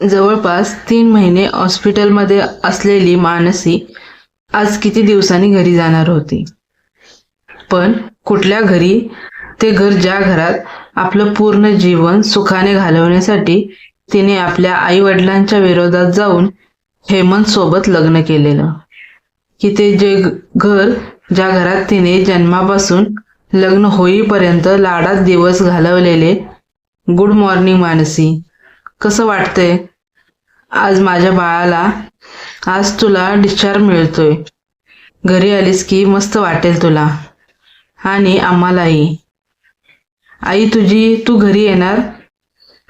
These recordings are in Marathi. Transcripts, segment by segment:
जवळपास तीन महिने हॉस्पिटलमध्ये असलेली मानसी आज किती दिवसांनी घरी जाणार होती? पण कुठल्या घरी? ते घर ज्या घरात आपलं पूर्ण जीवन सुखाने घालवण्यासाठी तिने आपल्या आई वडिलांच्या विरोधात जाऊन हेमंत सोबत लग्न केलेलं. की ते जे घर ज्या घरात तिने जन्मापासून लग्न होईपर्यंत लाडात दिवस घालवलेले गुड मॉर्निंग मानसी. कसं वाटतंय? आज माझ्या बाळाला आज तुला डिस्चार्ज मिळतोय. घरी आलीस की मस्त वाटेल तुला. आणि आम्हालाही. आई तुझी तू घरी येणार?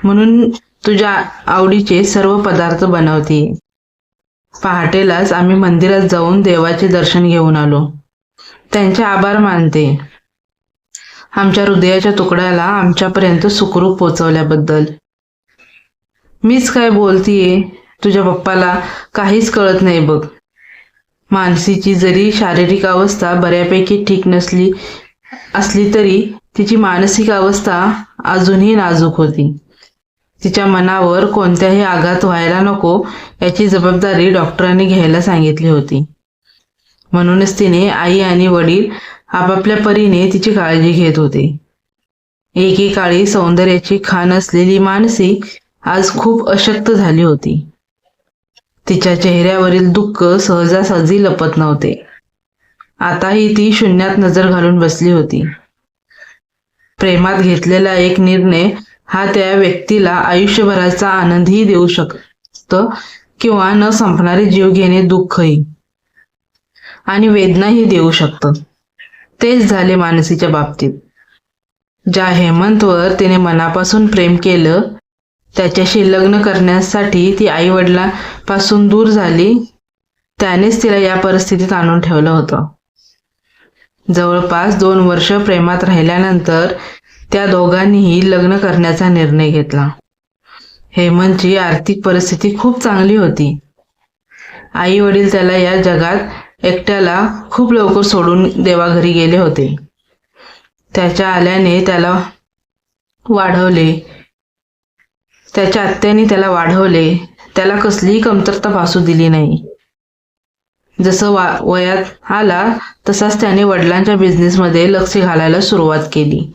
म्हणून तुझ्या आवडीचे सर्व पदार्थ बनवते. पहाटेलाच आम्ही मंदिरात जाऊन देवाचे दर्शन घेऊन आलो. त्यांचे आभार मानते. आमच्या हृदयाच्या तुकड्याला आमच्यापर्यंत सुखरूप पोचवल्याबद्दल मीच काय बोलतीये? तुझ्या पप्पाला काहीच कळत नाही बघ. मानसीची जरी शारीरिक अवस्था बऱ्यापैकी ठीक नसली असली तरी तिची मानसिक अवस्था अजूनही नाजूक होती. तिच्या मनावर कोणत्याही आघात व्हायला नको याची जबाबदारी डॉक्टरांनी घ्यायला सांगितली होती. म्हणूनच तिने आई आणि वडील आपापल्या परीने तिची काळजी घेत होते. एकेकाळी सौंदर्याची खाण असलेली मानसी आज खूप अशक्त झाली होती. तिच्या चेहऱ्यावरील दुःख सहजासहजी लपत नव्हते. आताही ती शून्यात नजर घालून बसली होती. प्रेमात घेतलेला एक निर्णय हा त्या व्यक्तीला आयुष्यभराचा आनंदही देऊ शकत किंवा न संपणारे जीव घेणे दुःखही आणि वेदनाही देऊ शकतं. तेच झाले मानसीच्या बाबतीत. ज्या हेमंतवर तिने मनापासून प्रेम केलं त्याच्याशी लग्न करण्यासाठी ती आई वडिलांपासून दूर झाली. त्यानेच तिला या परिस्थितीत आणून ठेवलं होतं. जवळपास दोन वर्ष प्रेमात राहिल्यानंतर त्या दोघांनीही लग्न करण्याचा निर्णय घेतला. हेमंतची आर्थिक परिस्थिती खूप चांगली होती. आई वडील त्याला या जगात एकट्याला खूप लवकर सोडून देवाघरी गेले होते. त्याच्या आल्याने त्याला वाढवले. त्याच्या आत्याने त्याला वाढवले. त्याला कसलीही कमतरता भासू दिली नाही. जसं वा वयात आला तसाच त्याने वडिलांच्या बिझनेसमध्ये लक्ष घालायला सुरुवात केली.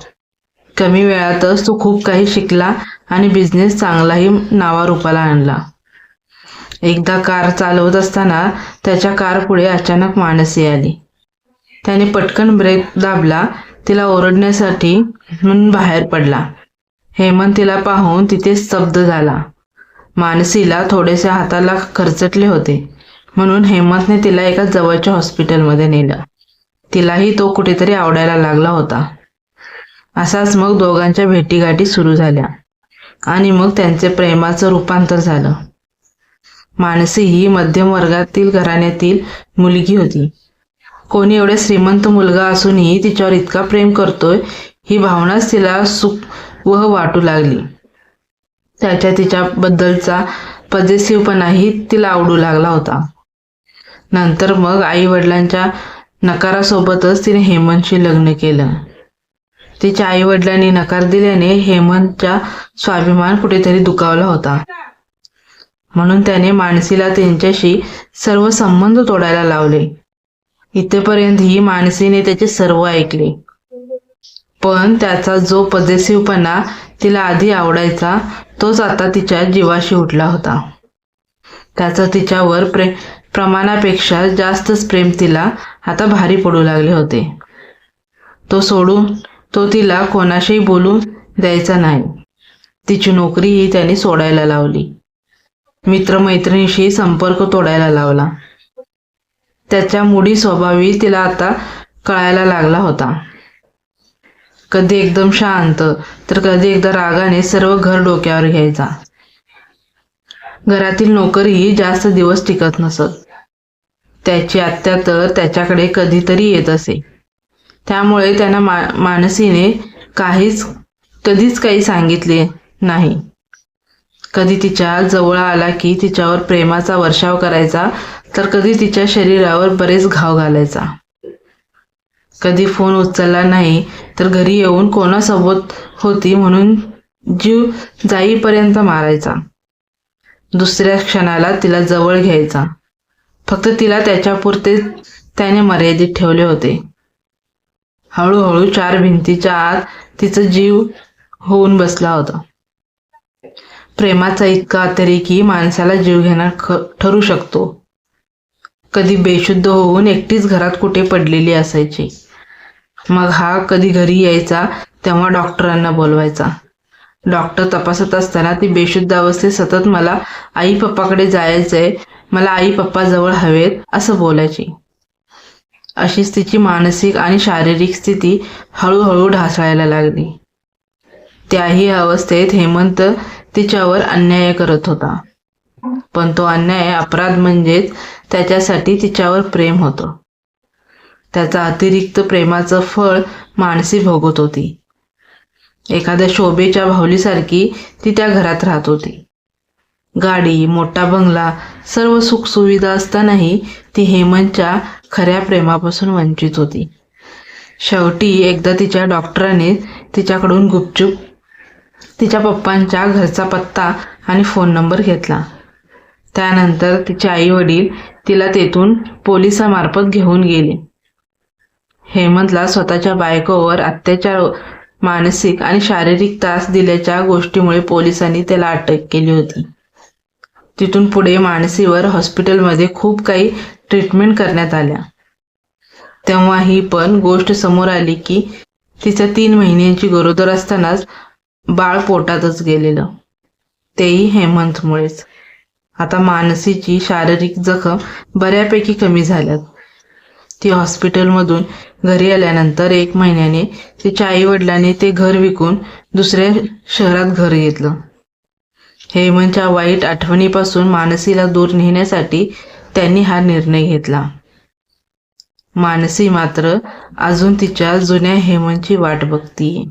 कमी वेळातच तो खूप काही शिकला आणि बिझनेस चांगलाही नावारूपाला आणला. एकदा कार चालवत असताना त्याच्या कार पुढे अचानक मानसी आली. त्याने पटकन ब्रेक दाबला. तिला ओरडण्यासाठी म्हणून बाहेर पडला. हेमंत तिला पाहून तिथे स्तब्ध झाला. मानसीला थोडेसे हाताला खरचटले होते म्हणून हेमंतने तिला एका जवळच्या हॉस्पिटलमध्ये नेलं. तिलाही तो कुठेतरी आवडायला लागला होता. असाच मग दोघांच्या भेटीगाठी सुरू झाल्या आणि मग त्यांचे प्रेमाचं रूपांतर झालं. मानसी ही मध्यम वर्गातील घराण्यातील मुलगी होती. कोणी एवढे श्रीमंत मुलगा असूनही तिच्यावर इतका प्रेम करतोय ही भावनाच तिला सुख व वाटू लागली. त्याच्या तिच्याबद्दलचा पजेसिवपणाही तिला आवडू लागला होता. नंतर मग आई वडिलांच्या नकारासोबतच तिने हेमंतशी लग्न केलं. तिच्या आई वडिलांनी नकार दिल्याने हेमंतचा स्वाभिमान कुठेतरी दुखावला होता. म्हणून त्याने मानसीला त्यांच्याशी सर्व संबंध तोडायला लावले. इथेपर्यंत ही मानसीने त्याचे सर्व ऐकले. पण त्याचा जो पजेसिव्हपणा तिला आधी आवडायचा तोच आता तिच्या जीवाशी उठला होता. त्याचं तिच्यावर प्रे प्रमाणापेक्षा जास्तच प्रेम तिला आता भारी पडू लागले होते. तो सोडून तो तिला कोणाशीही बोलू द्यायचा नाही. तिची नोकरीही त्याने सोडायला लावली. मित्रमैत्रिणीशी संपर्क तोडायला लावला. त्याच्या मुडी स्वभावी तिला आता कळायला लागला होता. कधी एकदम शांत तर कधी एकदा रागाने सर्व घर डोक्यावर घ्यायचा. घरातील नोकरी जास्त दिवस टिकत नसत. त्याची आत्या तर त्याच्याकडे कधीतरी येत असे. त्यामुळे त्यांना मा मानसीने काहीच कधीच काही सांगितले नाही. कधी तिच्या जवळ आला की तिच्यावर प्रेमाचा वर्षाव करायचा तर कधी तिच्या शरीरावर बरेच घाव घालायचा. कधी फोन उचलला नाही तर घरी येऊन कोणासोबत होती म्हणून जीव जाईपर्यंत मारायचा. दुसऱ्या क्षणाला तिला जवळ घ्यायचा. फक्त तिला त्याच्यापुरते त्याने मर्यादित ठेवले होते. हळूहळू चार भिंतीच्या आत तिचा जीव होऊन बसला होता. प्रेमाचा इतका अतिरेकी माणसाला जीव घेणार ठरू शकतो. कधी बेशुद्ध होऊन एकटीच घरात कुठे पडलेली असायची. मग हा कधी घरी यायचा तेव्हा डॉक्टरांना बोलवायचा. डॉक्टर तपासत असताना ती बेशुद्ध अवस्थेत सतत मला आई पप्पाकडे जायचंय मला आई पप्पा जवळ हवेत असं बोलायची. अशीच तिची मानसिक आणि शारीरिक स्थिती हळूहळू ढासळायला लागली. त्याही अवस्थेत हेमंत तिच्यावर अन्याय करत होता. पण तो अन्याय अपराध म्हणजेच त्याच्यासाठी तिच्यावर प्रेम होतं. त्याचा अतिरिक्त प्रेमाचं फळ माणसी भोगत होती. एखाद्या शोभेच्या भावलीसारखी ती त्या घरात राहत होती. गाडी मोठा बंगला सर्व सुखसुविधा असतानाही ती हेमंतच्या खऱ्या प्रेमापासून वंचित होती. शेवटी एकदा तिच्या डॉक्टरांनी तिच्याकडून गुपचूप तिच्या पप्पांच्या घरचा पत्ता आणि फोन नंबर घेतला. त्यानंतर तिचे आई वडील तिला तेथून पोलिसामार्फत घेऊन गेले. हेमंतला स्वतःच्या बायकोवर अत्याचार मानसिक आणि शारीरिक त्रास दिल्याच्या गोष्टीमुळे पोलिसांनी त्याला अटक केली होती. तिथून पुढे मानसीवर हॉस्पिटलमध्ये खूप काही ट्रीटमेंट करण्यात आल्या. तेव्हा ही पण गोष्ट समोर आली की तिच्या तीन महिन्यांची गरोदर असतानाच बाळ पोटातच गेलेलं. तेही हेमंतमुळेच. आता मानसीची शारीरिक जखम बऱ्यापैकी कमी झाल्यात. ती हॉस्पिटलमधून घरी आल्यानंतर एक महिन्याने तिच्या आई वडिलांनी ते घर विकून दुसऱ्या शहरात घर घेतलं. हेमंतच्या वाईट आठवणीपासून मानसीला दूर नेण्यासाठी त्यांनी हा निर्णय घेतला. मानसी मात्र अजून तिच्या जुन्या हेमंतची वाट बघतीये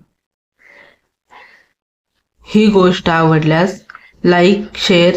ही गोष्ट आवडल्यास लाईक शेअर